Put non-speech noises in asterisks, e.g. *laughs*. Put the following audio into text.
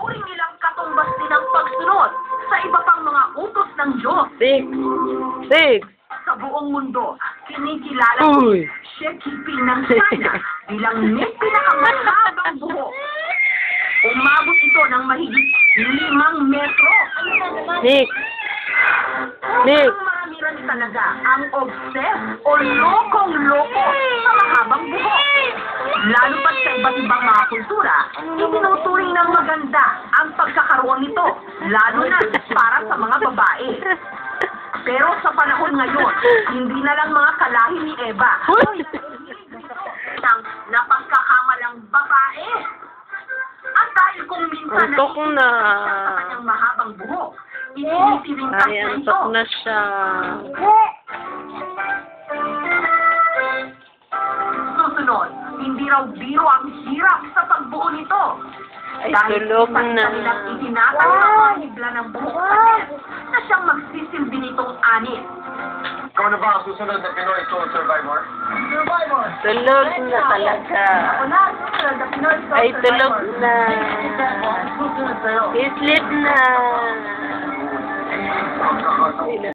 ituturing nilang katumbas din ang pagsunod sa iba pang mga utos ng Diyos. Six. Six. Sa buong mundo, kinikilala Uy. Sheki ng China *laughs* bilang may pinakamasabang buhok. Umabot ito ng mahigit limang metro. Nick! Nick! Ang marami-rami talaga ang obsessed o lokong-loko Lalo pat sa iba't ibang mga kultura, itinuturing ng maganda ang pagkakaroon nito, lalo na para sa mga babae. Pero sa panahon ngayon, hindi na lang mga kalahi ni Eva Uy. ng napagkakamalang babae. At dahil kung minsan na. siya sa kanyang mahabang buhok, isinitirintas Ay, na ito. antok na siya. Raw biro ang hirap sa pagbuo nito. Ay, Dahil tulog isang na. kanilang itinatag ng mga hibla ng buhok sa net na siyang magsisilbi nitong anit. Ikaw na ba ang susunod na Pinoy Soul Survivor? Survivor! Tulog na talaga. na, susunod na Pinoy Ay, tulog na. Sleep na.